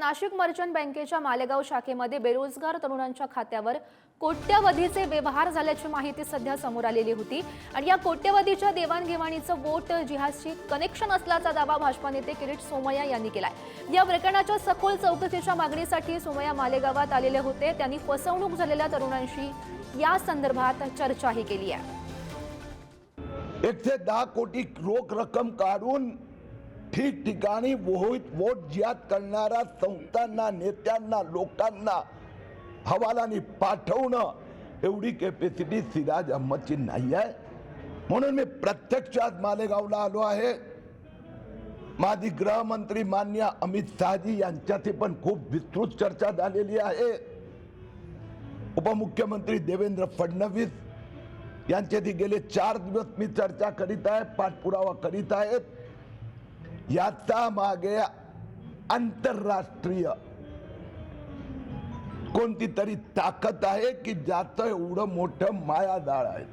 Nashik merchant बँकेच्या मालेगाव शाखेमध्ये बेरोजगार तरुणांच्या खात्यावर कोट्यवधीचे व्यवहार झाल्याची माहिती सध्या समोर आलेली होती. आणि या कोट्यवधीच्या देवाणघेवाणीचं वोट जिहाजशी कनेक्शन असल्याचा दावा भाजपा नेते किरीट सोमय्या यांनी केलाय. या प्रकरणाच्या सखोल चौकशीच्या मागणीसाठी सोमय्या मालेगावात आलेले होते. त्यांनी फसवणूक झालेल्या तरुणांशी या संदर्भात चर्चाही केली आहे. एकशे दहा कोटी रोख रक्कम काढून ठिकठिकाणी वोट वोट जिहाद करणाऱ्या संस्थांना नेत्यांना लोकांना हवालाने पाठवणं एवढी कॅपॅसिटी सिराज अहमदची नाही आहे. म्हणून मी प्रत्यक्षात मालेगावला आलो आहे. माजी गृहमंत्री मान्य अमित शहाजी यांच्याशी पण खूप विस्तृत चर्चा झालेली आहे. उपमुख्यमंत्री देवेंद्र फडणवीस यांच्याशी गेले चार दिवस मी चर्चा करीत आहे पाठपुरावा करीत आहेत. याचा मागे आंतरराष्ट्रीय कोणती तरी ताकद आहे की ज्याचं एवढं मोठं मायाजाळ आहे.